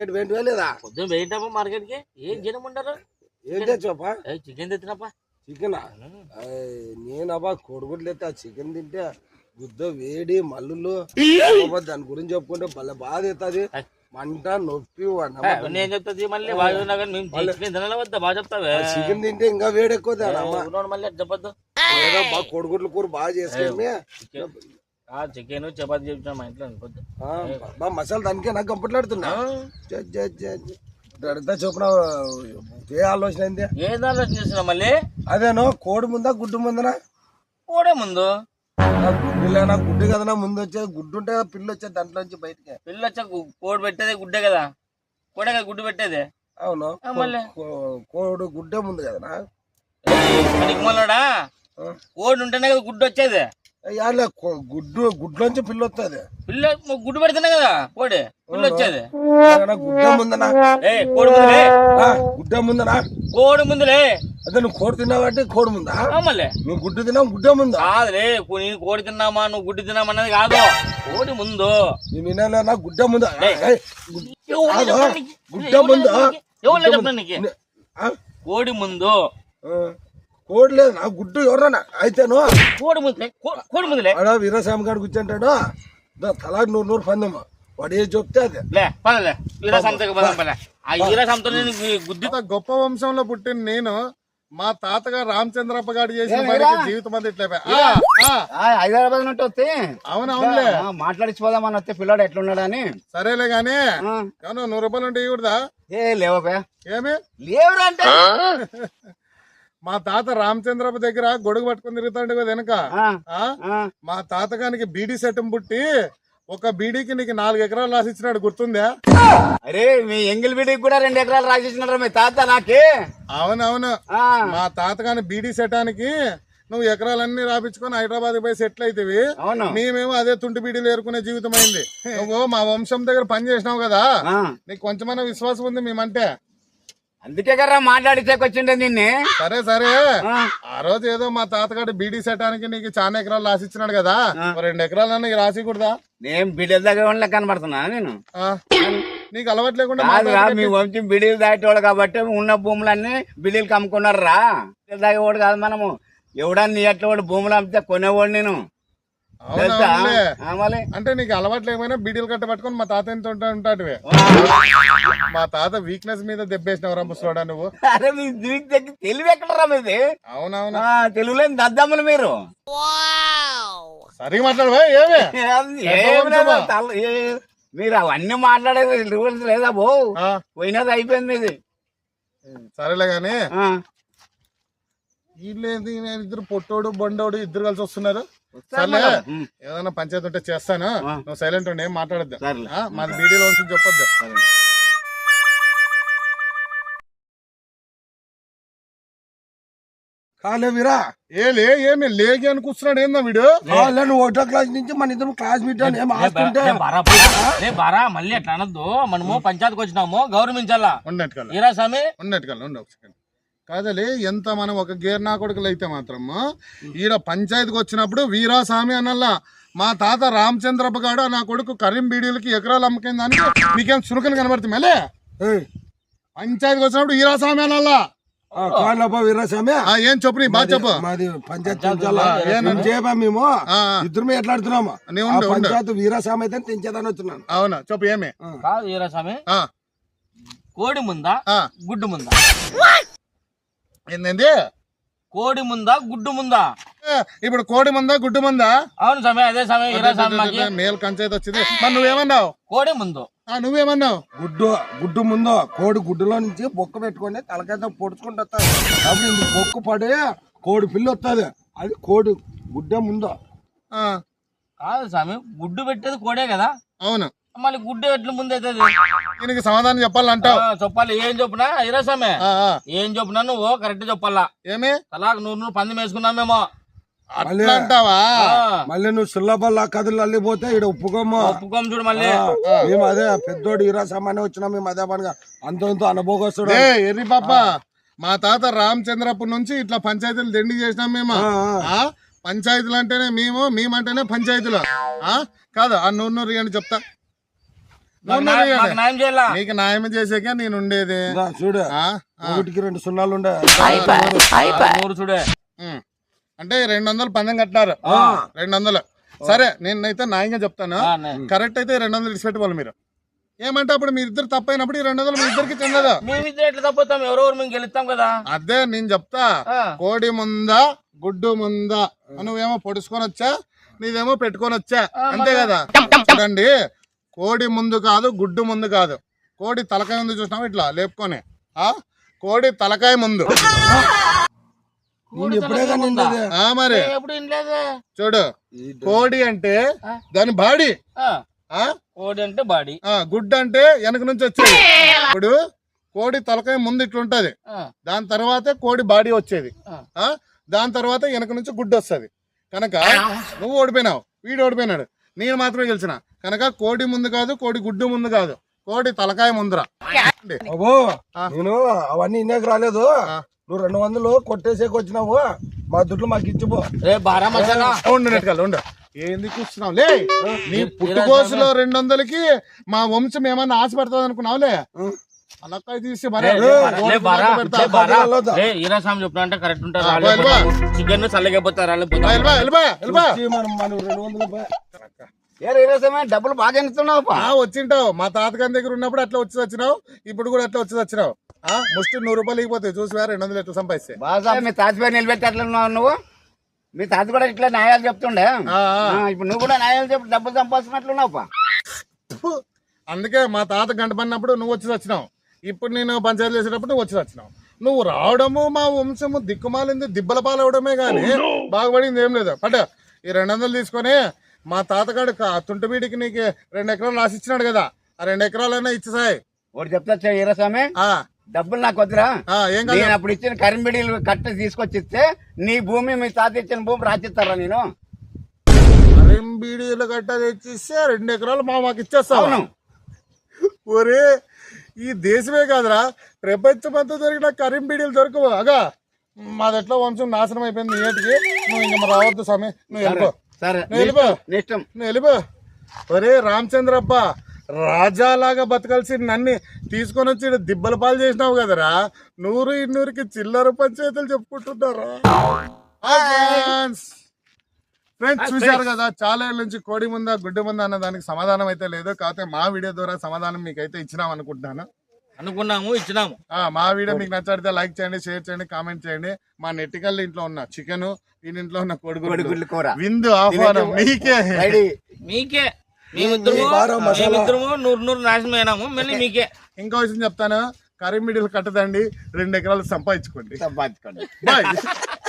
ఇక్కడ వెంట వెళ్ళేదా పొద్దున పోయింటామా మార్కెట్కి ఏం జనం ఉండరు ఏ చికెన్ తెచ్చినప్పా? చికెన్? నేనబ్బా కొడుకులు అయితే ఆ చికెన్ తింటే గుద్ద వేడి మల్లులు. దాని గురించి చెప్పుకుంటే భలే బాధ అవుతుంది మంట నొప్పి నేను చెప్తాది మళ్ళీ వద్దా? బాగా చెప్తావే? చికెన్ తింటే ఇంకా వేడి ఎక్కువ మళ్ళీ చెప్పొద్దు? బాగా కొడుకుట్లు కూర బాగా చేసుకొని చికెన్ చపాతి చెప్తున్నా మా ఇంట్లో అనుకోద్దు. బా మసాలా దానికే నాకు కంపట్లాడుతున్నా అడిగితే చొప్పున ఏ ఆలోచన అయింది? ఏం ఆలోచన చేస్తున్నా మళ్ళీ? అదేనో కోడి ముందా గుడ్డు ముందనా? కూడా ముందు. గుడ్డులేనా గుడ్డు కదనా ముందు వచ్చేది. గుడ్డు ఉంటే పిల్ల వచ్చేది దాంట్లో నుంచి బయటికి. పిల్ల వచ్చా కోడి పెట్టేదే గుడ్డే కదా. కోడే కదా గుడ్డు పెట్టేదే. అవును. మళ్ళీ? కోడి గుడ్డే ముందు కదనా? ఆ. కోడి ఉంటేనే కదా గుడ్డు వచ్చేది. యాడ్లే, కో- గుడ్డు గుడ్లోంచి పిల్ల వస్తుంది పిల్ల గుడ్డు పెడితేనే కదా కోడి పిల్ల వచ్చేది గుడ్డే ముందనా? ఏ కోడి ముందులే గుడ్డే ముందనా? కోడి ముందులే అదే నువ్వు కోడి తిన్నావు అంటే కోడి ముందా? మళ్ళీ నువ్వు గుడ్డు తిన్నావు గుడ్డే ముందా? కాదులే నేను కోడి తిన్నామా నువ్వు గుడ్డు తిన్నామా అన్నది కాదు. కోడి ముందు. నీ వినాలేనా గుడ్డే ముందా? గుడ్డే ముందా? కోడి ముందు. కోడి లేదు నా గుడ్డు ఎవరన్నా? అయితేను? కోడి ముందులే కోడి ముందులే. ఆడ వీరస్వామి గారు కూర్చుంటాడు తలాకి నూరు నూరు పందెమ్మ వాడు ఏ చెప్తే అదే. లే పదలే. పదం ఆ ఇంత గొప్ప వంశంలో పుట్టిన నేను మా తాతగారు రామచంద్రప్ప గారు చేసిన జీవితం అంతా ఇట్లా హైదరాబాద్ నుండి వస్తే? అవును అవునులే. ఆ, మాట్లాడిచ్చిపోదామని వస్తే పిల్లాడు ఎట్లున్నాడని. సరేలే గాని నూరు రూపాయలు ఉంటే ఇవ్వడదా ఏ లేవపా ఏమి? లేవురా అంటే. మా తాత రామచంద్రప్ప దగ్గర గొడుగు పట్టుకుని తిరుగుతాడు కదా వెనక. మా తాతగానికి బీడీ సెట్టం పుట్టి ఒక బీడీకి నీకు నాలుగు ఎకరాలు రాసిచ్చినాడు గుర్తుందా? అరే మీ ఎంగిల్ బిడ్డకి కూడా రెండు ఎకరాలు రాసిచ్చినారా మీ తాత నాకే? అవునవును. మా తాతగాని బీడీ సెటానికి నువ్వు ఎకరాలన్నీ రాపించుకొని హైదరాబాద్ పోయి సెటిల్ అయితేవి అవును. మేమేమో అదే తుంటి బీడీలు ఏరుకునే జీవితం అయింది. నువ్వు మా వంశం దగ్గర పని చేసినావు కదా. నీకు కొంచెమైనా విశ్వాసం ఉంది మేమంటే. అందుకే కదా మాట్లాడితే వచ్చిండే నిన్నే. సరే సరే. ఆ, రోజు ఏదో మా తాతగాడు బీడీ సెటానికి నీకు చాలా ఎకరాలు రాసిచ్చినాడు కదా. ఓ రెండు ఎకరాలన్నా రాసికూడదా? నేను బిడ్డల దగ్గర వాళ్ళ కనబడుతున్నా నేను. ఆ? నీకు అలవాటు లేకుండా. మీ వంశం బిడీలు దాటేవాడు కాబట్టి ఉన్న భూములన్నీ బిడీలు కమ్ముకున్నారు రా. బిడీలు దాగేవాడు కాదు మనము. ఎవడన్నా నీ అట్లా వాడు భూములు అమ్మితే కొనేవాడు నేను. అంటే నీకు అలవాటు లేకపోయినా బీడీలు కట్ట పట్టుకొని మా తాత ఎంత ఉంటాడువే మా తాత వీక్నెస్ మీద దెబ్బేసినవరా ముసలోడా నువ్వు? అరే మీ తెలివి ఎక్కడరా మీది? అవునవునా. తెలుగులేని దద్దమ్మలు మీరు. సరిగా మాట్లాడవా ఏమే? మీరు అవన్నీ మాట్లాడేది రూల్స్ లేదా బో? పోయినది అయిపోయింది ఇది సరేలే గాని నేను ఇద్దరు పొట్టోడు బొండోడు ఇద్దరు కలిసి వస్తున్నారు? సర్లే. ఏదైనా పంచాయతీ ఉంటే చేస్తాను. నువ్వు సైలెంట్ ఉండి ఏం మాట్లాడద్దు. మాది బీడీలో ఉంచి చెప్పొద్దు. సరే. కాలే వీరా. ఏ లే ఏమి లేగి అని కూర్చున్నాడు ఏందా వీడు? కాలే నువ్వు ఒకటో క్లాస్ నుంచి మన ఇద్దరు క్లాస్ మీట్ అని ఏం ఆస్తుంటే? బారా మళ్ళీ అట్లా అనొద్దు. మనము పంచాయతీకి వచ్చినాము గౌరవించాలా ఉన్నట్టుకల్లా ఈరా స్వామి. ఉన్నట్టుకల్లా ఉండు ఒక సెకండ్ కాదలే ఎంత మనం ఒక గేర్ నా కొడుకులు అయితే మాత్రము ఈడ పంచాయతీకి వచ్చినప్పుడు వీరాస్వామి అనల్లా మా తాత రామచంద్రప్ప గాడు నా కొడుకు కరీం బీడీలకి ఎకరాలు అమ్మకిన దానికి మీకేం చురుకని కనబడుతుంది మళ్ళీ పంచాయతీకి వచ్చినప్పుడు వీరాస్వామి అనల్లా ఆ, కాలేపా వీరస్వామి ఆ, ఏం చెప్పు నీ బాగా చెప్పు. మాది పంచాయతీ? మేము? ఇద్దరు ఎట్లాడుతున్నాము? పంచాయతీ వీరస్వామి అయితే తెంచేదని వచ్చినాను అవునా? చెప్పు ఏమి? కాదు ఈరా స్వామి ఆ, కోడి ముందా? గుడ్డు ముందా? ఏందండి? కోడి ముందా గుడ్డు ముందా? ఇప్పుడు కోడి మందా గుడ్డు మందా? అవును స్వామి అదే మాకి. మేల్ పంచాయతీ వచ్చింది. మరి నువ్వేమన్నావు? కోడి ముందు. ఆ, నువ్వేమన్నావు? గుడ్డు గుడ్డు ముందు కోడి గుడ్డులో నుంచి బొక్క పెట్టుకొని తలకాయ పొడుచుకుంటూ వస్తుంది. అప్పుడు బొక్క పడి కోడి పిల్ల వస్తుంది. అది కోడి గుడ్డే ముందు. ఆ, కాదు స్వామి గుడ్డు పెట్టేది కోడే కదా. అవును. మళ్ళీ గుడ్డు ఎట్ల ముందు అవుతుంది? దీనికి సమాధానం చెప్పాలంటావు. చెప్పాలి. ఏం చెప్పినా? ఆ. ఏం చెప్పినా నువ్వు కరెక్ట్ చెప్పాలా? ఏమి? తలాకు నూరు నూరు పంది వేసుకున్నాం మేము అంటావా? మళ్ళీ నువ్వు సుల్లబల్లా కథలు అల్లిపోతే ఇక్కడ ఒప్పుకోము ఒప్పుకోం చూడు మళ్ళీ. మేము అదే పెద్దోడు ఈరా సామాన్య వచ్చినా మేము అదే పనిగా. అంత ఇంత అనుభవస్తుడు ఎర్రి పాప. మా తాత రామచంద్రప్పటి నుంచి ఇట్లా పంచాయతీలు దండి చేసినాం మేము. పంచాయతీలు అంటేనే మేము మేమంటేనే పంచాయతీలు. ఆ? కాదు ఆ నూరు నూరు ఇవ్వండి చెప్తా. నువ్వు న్యాయం- చేయాలా? నీకు న్యాయం చేసాక నేను ఉండేది. చూడు. ఒకటికి రెండు సున్నాలు ఉండే. చూడే. అంటే రెండు వందలు పందెం కట్టినారు. రెండు వందలు సరే నేనైతే న్యాయంగా చెప్తాను. కరెక్ట్ అయితే రెండు వందలు ఇచ్చిపెట్టుకోవాలి మీరు. ఏమంటే అప్పుడు మీ ఇద్దరు తప్పైనప్పుడు ఈ రెండు వందలు మీ ఇద్దరికి చెందదు? మేమిద్దరు ఎట్లా తప్పుతాం ఎవరెవరు మేము గెలుస్తాం కదా. అదే నేను చెప్తా. కోడి ముందా గుడ్డు ముందా? నువ్వేమో పొడుచుకొని వచ్చా నీదేమో పెట్టుకొని వచ్చా. అంతే కదా? చూడండి. కోడి ముందు కాదు గుడ్డు ముందు కాదు. కోడి తలకాయ ముందు చూసినావు ఇట్లా లేపుకొని? ఆ? కోడి తలకాయ ముందు. ఆ మరి. చూడు కోడి అంటే దాని బాడీ. ఆ, ఆ? కోడి అంటే బాడీ. ఆ, గుడ్డు అంటే వెనక నుంచి వచ్చేది. ఇప్పుడు కోడి తలకాయ ముందు ఇట్లుంటది ఆ, దాని తర్వాతే కోడి బాడీ వచ్చేది. ఆ. ఆ? దాని తర్వాత వెనక నుంచి గుడ్డు వస్తుంది. కనుక నువ్వు ఓడిపోయినావు. వీడు ఓడిపోయినాడు. నేను మాత్రమే గెలిచిన. కనుక కోడి ముందు కాదు కోడి గుడ్డు ముందు కాదు. కోడి తలకాయ ముందురా. బాబు నేను అవన్నీ ఇన్నేకి రాలేదు. నువ్వు రెండు వందలు కొట్టేసేకి వచ్చినావు. మా దుడ్లు మాకు ఇచ్చిపో. రే బారా మసాలా ఉండు నెట్టుకెళ్ళి ఉండు ఏంది కూర్చున్నావు? లే నీ పుట్టుకోసులో రెండు వందలకి మా వంశం ఏమన్నా ఆశపడుతుంది అనుకున్నావులే అలక్కాయ తీసి మరే చెప్పిన అంటే కరెక్ట్ ఉంటారు. చికెన్ చల్లగైపోతారు వెళ్ళిపా, వెళ్ళిపా, వెళ్ళిపా. డబ్బులు బాగా ఎన్నుతున్నావు వచ్చింటావు. మా తాతగారి దగ్గర ఉన్నప్పుడు అట్లా వచ్చి వచ్చినావు. ఇప్పుడు కూడా అట్లా వచ్చి వచ్చినావు. ఆ ముష్టి నూరు రూపాయలు ఇగిపోతాయి చూసి రెండు వందలు ఎట్లా సంపాదిస్తే? బాగా మీ తాత పేరు నిలబెట్టి నువ్వు. మీ తాత కూడా ఇట్లా న్యాయాలు చెప్తుండే. ఆ, ఆ. ఆ, ఇప్పుడు నువ్వు కూడా న్యాయాలు చెప్పి డబ్బులు సంపాదించినట్లున్నావు. అందుకే మా తాత గంట పడినప్పుడు నువ్వు వచ్చి వచ్చినావు. ఇప్పుడు నేను పంచాయతీ చేసేటప్పుడు నువ్వు వచ్చి వచ్చినావు. నువ్వు రావడము మా వంశము దిక్కుమాలింది దిబ్బల పాలవడమే కానీ బాగుపడింది ఏం లేదు. పట్ట ఈ రెండు వందలు తీసుకొని మా తాతగాడు తుంటబీడికి నీకు రెండు ఎకరాలు రాసిచ్చినాడు కదా. ఆ రెండు ఎకరాలైనా ఇచ్చి సాయి. ఒకటి చెప్తా ఈరస్వామి ఆ, డబ్బులు నాకు వద్దురా. ఆ, ఏం కాదు. నేను అప్పుడు ఇచ్చిన కరింబిడీలు కట్ట తీసుకొచ్చి ఇస్తే నీ భూమి మీ తాత ఇచ్చిన భూమి రాసిస్తారా నేను? అరేం బీడీలు గట్ట తెచ్చిస్తే రెండు ఎకరాలు మా మాకు ఇచ్చేస్తావు? అవును. ఒరే ఈ దేశమే కాదురా. ప్రపంచమంతా దొరికిన కరీం బీడీలు దొరకవు. అగా మాది ఎట్లా వంశం నాశనం అయిపోయింది ఏటికి? నువ్వు ఇంక రావద్దు స్వామి. నువ్వు వెళ్ళిపో. సరే ఇష్టం వెళ్ళిపో ఒరే రామచంద్రప్ప రాజాలాగా బతకాల్సి నన్ను తీసుకొని వచ్చి దిబ్బల పాలు చేసినావు కదరా? నూరు ఇన్నూరుకి చిల్లర పంచాయతీలు చెప్పుకుంటున్నారా? ఫ్రెండ్స్. చూశారు కదా చాలా ఏళ్ళ నుంచి కోడి ముందా గుడ్డి ముందా అన్న దానికి సమాధానం అయితే లేదు. కాకపోతే మా వీడియో ద్వారా సమాధానం మీకు అయితే ఇచ్చినాం అనుకుంటున్నాను అనుకున్నాము ఇచ్చినాము. ఆ, మా వీడియో మీకు నచ్చితే లైక్ చేయండి షేర్ చేయండి కామెంట్ చేయండి. మా నెట్టికల్ ఇంట్లో ఉన్న చికెన్ ఈ ఇంట్లో ఉన్న కోడిగుడ్డు కోడిగుడ్ల కూర. విందు ఆహ్వానం మీకే. మీకే. మేమిద్దరము నూరు నూరు నాశనం అయినాము మళ్ళీ మీకే. ఇంకో విషయం చెప్తాను కరీం మిడిల్ కట్టదండి రెండు ఎకరాలు సంపాదించుకోండి. సంపాదించుకోండి. బాయ్.